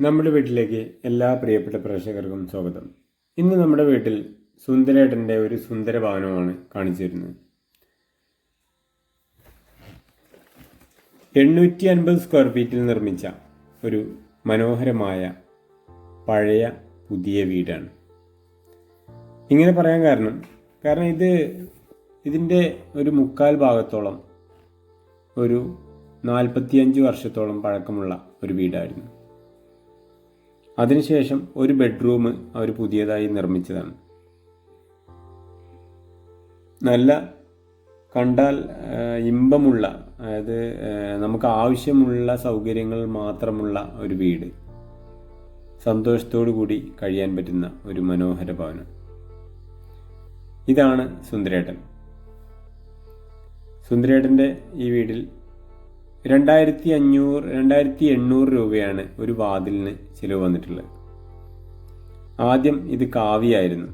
നമ്മുടെ വീട്ടിലേക്ക് എല്ലാ പ്രിയപ്പെട്ട പ്രേക്ഷകർക്കും സ്വാഗതം. ഇന്ന് നമ്മുടെ വീട്ടിൽ സുന്ദരേട്ടന്റെ ഒരു സുന്ദര ഭവനമാണ് കാണിച്ചു തരുന്നത് എണ്ണൂറ്റി അൻപത് സ്ക്വയർ ഫീറ്റിൽ നിർമ്മിച്ച ഒരു മനോഹരമായ പഴയ പുതിയ വീടാണ്. ഇങ്ങനെ പറയാൻ കാരണം കാരണം ഇത് ഇതിന്റെ ഒരു മുക്കാൽ ഭാഗത്തോളം ഒരു നാൽപ്പത്തിയഞ്ച് വർഷത്തോളം പഴക്കമുള്ള ഒരു വീടായിരുന്നു. അതിനുശേഷം ഒരു ബെഡ്റൂം അവർ പുതിയതായി നിർമ്മിച്ചതാണ്. നല്ല കണ്ടാൽ ഇമ്പമുള്ള അതായത് നമുക്ക് ആവശ്യമുള്ള സൗകര്യങ്ങൾ മാത്രമുള്ള ഒരു വീട്. സന്തോഷത്തോടു കൂടി കഴിയാൻ പറ്റുന്ന ഒരു മനോഹര ഭവനം. ഇതാണ് സുന്ദരേട്ടൻ. സുന്ദരേട്ടന്റെ ഈ വീട്ടിൽ രണ്ടായിരത്തി അഞ്ഞൂറ് രണ്ടായിരത്തി എണ്ണൂറ് രൂപയാണ് ഒരു വാതിലിന് ചിലവ് വന്നിട്ടുള്ളത്. ആദ്യം ഇത് കാവിയായിരുന്നു.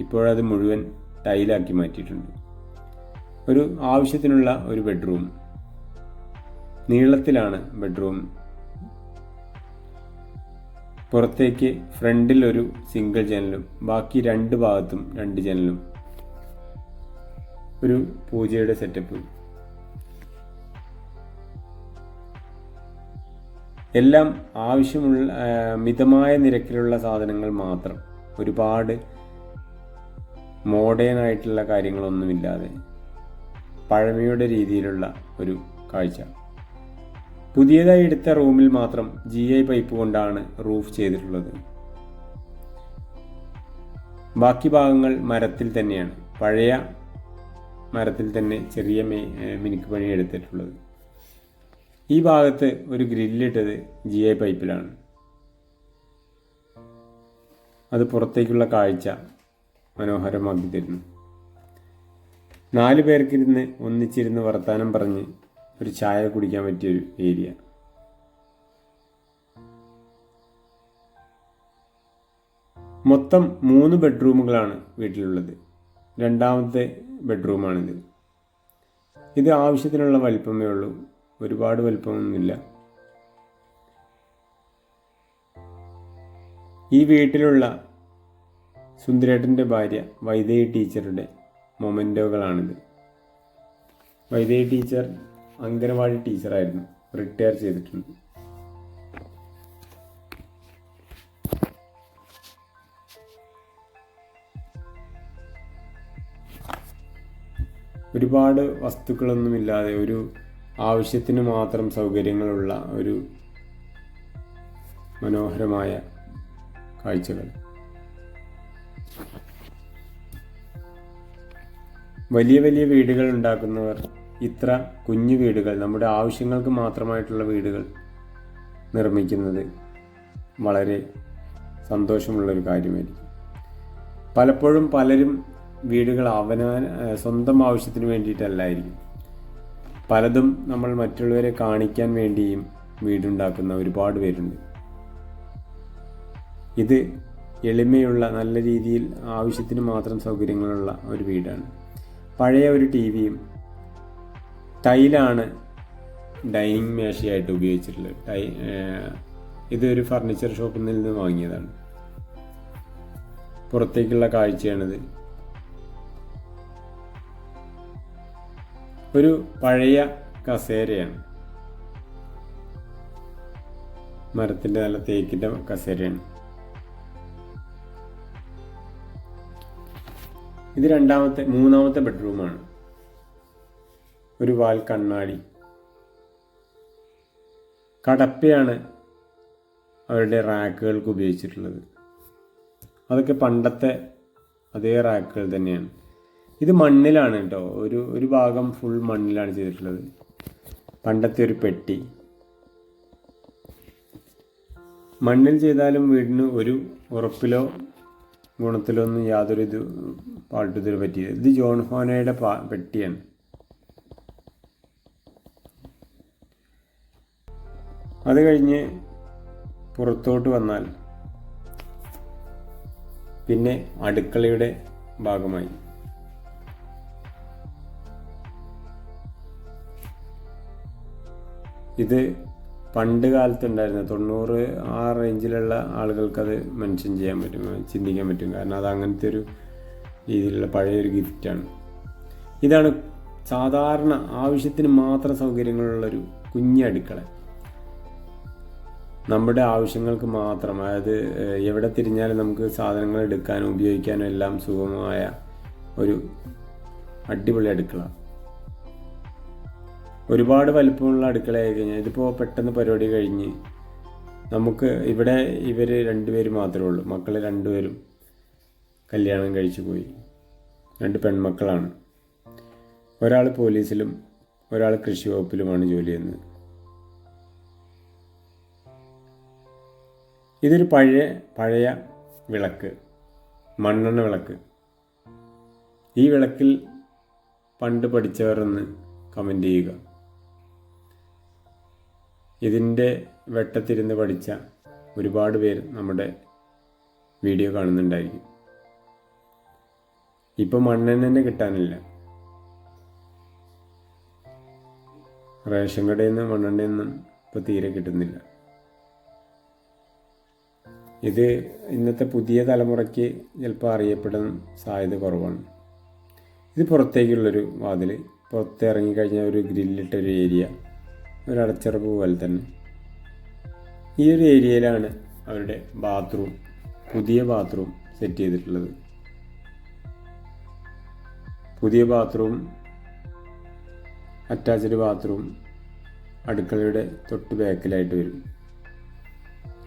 ഇപ്പോഴത് മുഴുവൻ ടൈലാക്കി മാറ്റിയിട്ടുണ്ട്. ഒരു ആവശ്യത്തിനുള്ള ഒരു ബെഡ്റൂം. നീളത്തിലാണ് ബെഡ്റൂം. പുറത്തേക്ക് ഫ്രണ്ടിൽ ഒരു സിംഗിൾ ജനലും ബാക്കി രണ്ട് ഭാഗത്തും രണ്ട് ജനലും. ഒരു പൂജയുടെ സെറ്റപ്പ്. എല്ലാം ആവശ്യമുള്ള മിതമായ നിരക്കിലുള്ള സാധനങ്ങൾ മാത്രം. ഒരുപാട് മോഡേൺ ആയിട്ടുള്ള കാര്യങ്ങളൊന്നുമില്ലാതെ പഴമയുടെ രീതിയിലുള്ള ഒരു കാഴ്ച. പുതിയതായി എടുത്ത റൂമിൽ മാത്രം ജി ഐ പൈപ്പ് കൊണ്ടാണ് റൂഫ് ചെയ്തിട്ടുള്ളത്. ബാക്കി ഭാഗങ്ങൾ മരത്തിൽ തന്നെയാണ്. പഴയ മരത്തിൽ തന്നെ ചെറിയ മിനിക്ക് പണി എടുത്തിട്ടുള്ളത് ഈ ഭാഗത്ത് ഒരു ഗ്രില്ലിട്ടത് ജി ഐ പൈപ്പിലാണ്. അത് പുറത്തേക്കുള്ള കാഴ്ച മനോഹരമാക്കി തരുന്നു. നാല് പേർക്കിരുന്ന് ഒന്നിച്ചിരുന്ന് വർത്താനം പറഞ്ഞ് ഒരു ചായ കുടിക്കാൻ പറ്റിയൊരു ഏരിയ. മൊത്തം മൂന്ന് ബെഡ്റൂമുകളാണ് വീട്ടിലുള്ളത്. രണ്ടാമത്തെ ബെഡ്റൂമാണിത്. ഇത് ആവശ്യത്തിനുള്ള വലിപ്പമേ ഉള്ളൂ. ഒരുപാട് വലിപ്പമൊന്നുമില്ല. ഈ വീട്ടിലുള്ള സുന്ദരേട്ടന്റെ ഭാര്യ വൈദേഹി ടീച്ചറുടെ മൊമെന്റോകളാണിത്. വൈദേഹി ടീച്ചർ അംഗനവാടി ടീച്ചറായിരുന്നു. റിട്ടയർ ചെയ്തിട്ടുണ്ട്. ഒരുപാട് വസ്തുക്കളൊന്നുമില്ലാതെ ഒരു ആവശ്യത്തിന് മാത്രം സൗകര്യങ്ങളുള്ള ഒരു മനോഹരമായ കാഴ്ചകൾ. വലിയ വലിയ വീടുകൾ ഉണ്ടാക്കുന്നവർ ഇത്ര കുഞ്ഞു വീടുകൾ നമ്മുടെ ആവശ്യങ്ങൾക്ക് മാത്രമായിട്ടുള്ള വീടുകൾ നിർമ്മിക്കുന്നത് വളരെ സന്തോഷമുള്ളൊരു കാര്യമായിരിക്കും. പലപ്പോഴും പലരും വീടുകൾ അവനാൻ സ്വന്തം ആവശ്യത്തിന് വേണ്ടിയിട്ടല്ലായിരിക്കും. പലതും നമ്മൾ മറ്റുള്ളവരെ കാണിക്കാൻ വേണ്ടിയും വീടുണ്ടാക്കുന്ന ഒരുപാട് പേരുണ്ട്. ഇത് എളിമയുള്ള നല്ല രീതിയിൽ ആവശ്യത്തിന് മാത്രം സൗകര്യങ്ങളുള്ള ഒരു വീടാണ്. പഴയ ഒരു ടി വിയും ടൈലാണ് ഡൈനിങ് മേശയായിട്ട് ഉപയോഗിച്ചിട്ടുള്ളത്. ടൈ ഇതൊരു ഫർണിച്ചർ ഷോപ്പിൽ നിന്ന് വാങ്ങിയതാണ്. പുറത്തേക്കുള്ള കാഴ്ചയാണിത്. ഒരു പഴയ കസേരയാണ്. മരത്തിന്റെ നല്ല തേക്കിന്റെ കസേരയാണ്. ഇത് രണ്ടാമത്തെ മൂന്നാമത്തെ ബെഡ്റൂമാണ്. ഒരു വാൽ കണ്ണാടി. കടപ്പയാണ് അവരുടെ റാക്കുകൾക്ക് ഉപയോഗിച്ചിട്ടുള്ളത്. അതൊക്കെ പണ്ടത്തെ അതേ റാക്കുകൾ തന്നെയാണ്. ഇത് മണ്ണിലാണ് കേട്ടോ ഒരു ഒരു ഭാഗം ഫുൾ മണ്ണിലാണ് ചെയ്തിട്ടുള്ളത്. പണ്ടത്തെ ഒരു പെട്ടി. മണ്ണിൽ ചെയ്താലും വീടിന് ഒരു ഉറപ്പിലോ ഗുണത്തിലോ ഒന്നും യാതൊരു ഇത് പാട്ടുതിന് പറ്റിയത് ഇത് ജോൺ ഹോനയുടെ പാ പെട്ടിയാണ്. അത് കഴിഞ്ഞ് പുറത്തോട്ട് വന്നാൽ പിന്നെ അടുക്കളയുടെ ഭാഗമായി. ഇത് പണ്ട് കാലത്തുണ്ടായിരുന്ന. തൊണ്ണൂറ് ആ റേഞ്ചിലുള്ള ആളുകൾക്കത് മെൻഷൻ ചെയ്യാൻ പറ്റും ചിന്തിക്കാൻ പറ്റും. കാരണം അത് അങ്ങനത്തെ ഒരു രീതിയിലുള്ള പഴയൊരു ഗിഫ്റ്റാണ് ഇതാണ് സാധാരണ ആവശ്യത്തിന് മാത്രം സൗകര്യങ്ങളുള്ളൊരു കുഞ്ഞ് അടുക്കള. നമ്മുടെ ആവശ്യങ്ങൾക്ക് മാത്രം. അതായത് എവിടെ തിരിഞ്ഞാലും നമുക്ക് സാധനങ്ങൾ എടുക്കാനും ഉപയോഗിക്കാനും എല്ലാം സുഗമമായ ഒരു അടിപൊളി അടുക്കള. ഒരുപാട് വലിപ്പമുള്ള അടുക്കളയായി കഴിഞ്ഞാൽ ഇതിപ്പോൾ പെട്ടെന്ന് പരിപാടി കഴിഞ്ഞ് നമുക്ക് ഇവിടെ ഇവർ രണ്ടുപേരും മാത്രമേ ഉള്ളൂ. മക്കൾ രണ്ടുപേരും കല്യാണം കഴിച്ചു പോയി. രണ്ട് പെൺമക്കളാണ്. ഒരാൾ പോലീസിലും ഒരാൾ കൃഷി വകുപ്പിലുമാണ് ജോലി ചെയ്യുന്നത്. ഇതൊരു പഴയ പഴയ വിളക്ക് മണ്ണെണ്ണ വിളക്ക്. ഈ വിളക്കിൽ പണ്ട് പഠിച്ചവരെന്ന് കമന്റ് ചെയ്യുക. ഇതിന്റെ വെട്ടത്തിരുന്ന് പഠിച്ച ഒരുപാട് പേർ നമ്മുടെ വീഡിയോ കാണുന്നുണ്ടായിരിക്കും. ഇപ്പം മണ്ണെണ്ണ തന്നെ കിട്ടാനില്ല. റേഷൻ കടയിൽ നിന്ന് മണ്ണെണ്ണയൊന്നും ഇപ്പോൾ തീരെ കിട്ടുന്നില്ല. ഇത് ഇന്നത്തെ പുതിയ തലമുറയ്ക്ക് ചിലപ്പോൾ അറിയപ്പെടാൻ സാധ്യത കുറവാണ്. ഇത് പുറത്തേക്കുള്ളൊരു വാതിൽ പുറത്തിറങ്ങിക്കഴിഞ്ഞാൽ ഒരു ഗ്രില്ലിട്ട ഒരു ഏരിയ ഒരു പോലെ തന്നെ. ഈ ഒരു ഏരിയയിലാണ് അവരുടെ ബാത്റൂം പുതിയ ബാത്റൂം സെറ്റ് ചെയ്തിട്ടുള്ളത്. പുതിയ ബാത്റൂം അറ്റാച്ച്ഡ് ബാത്റൂം അടുക്കളയുടെ തൊട്ട് ബാക്കിലായിട്ട് വരും.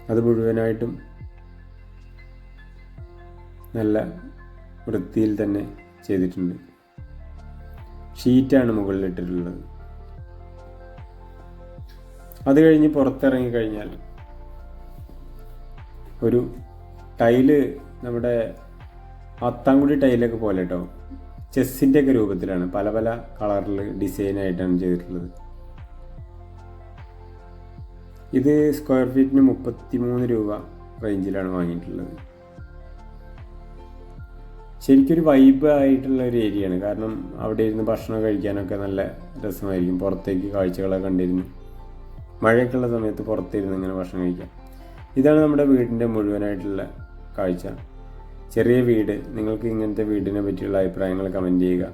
അത് മുഴുവനായിട്ടും നല്ല വൃത്തിയിൽ തന്നെ ചെയ്തിട്ടുണ്ട്. ഷീറ്റാണ് മുകളിലിട്ടിട്ടുള്ളത്. അത് കഴിഞ്ഞ് പുറത്തിറങ്ങി കഴിഞ്ഞാൽ ഒരു ടൈൽ നമ്മുടെ അത്താംകുടി ടൈലൊക്കെ പോലെ കേട്ടോ ചെസ്സിന്റെ ഒക്കെ രൂപത്തിലാണ് പല പല കളറിൽ ഡിസൈനായിട്ടാണ് ചെയ്തിട്ടുള്ളത്. ഇത് സ്ക്വയർ ഫീറ്റിന് മുപ്പത്തി മൂന്ന് രൂപ റേഞ്ചിലാണ് വാങ്ങിയിട്ടുള്ളത്. ശരിക്കൊരു വൈബ് ആയിട്ടുള്ള ഒരു ഏരിയയാണ് കാരണം അവിടെ ഇരുന്ന് ഭക്ഷണം കഴിക്കാനൊക്കെ നല്ല രസമായിരിക്കും. പുറത്തേക്ക് കാഴ്ചകളൊക്കെ കണ്ടിരുന്നു. മഴയൊക്കെ ഉള്ള സമയത്ത് പുറത്തിരുന്ന് ഇങ്ങനെ ഭക്ഷണം കഴിക്കാം ഇതാണ് നമ്മുടെ വീടിന്റെ മുഴുവനായിട്ടുള്ള കാഴ്ച. ചെറിയ വീട് നിങ്ങൾക്ക് ഇങ്ങനത്തെ വീടിനെ പറ്റിയുള്ള അഭിപ്രായങ്ങൾ കമന്റ് ചെയ്യുക.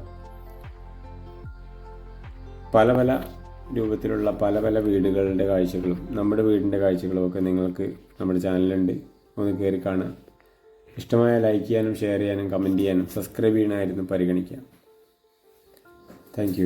പല പല രൂപത്തിലുള്ള പല പല വീടുകളുടെ കാഴ്ചകളും നമ്മുടെ വീടിന്റെ കാഴ്ചകളും ഒക്കെ നിങ്ങൾക്ക് നമ്മുടെ ചാനലിലുണ്ട്. ഒന്ന് കയറി കാണുക. ഇഷ്ടമായ ലൈക്ക് ചെയ്യാനും ഷെയർ ചെയ്യാനും കമന്റ് ചെയ്യാനും സബ്സ്ക്രൈബ് ചെയ്യണമായിരുന്നു പരിഗണിക്കാം താങ്ക്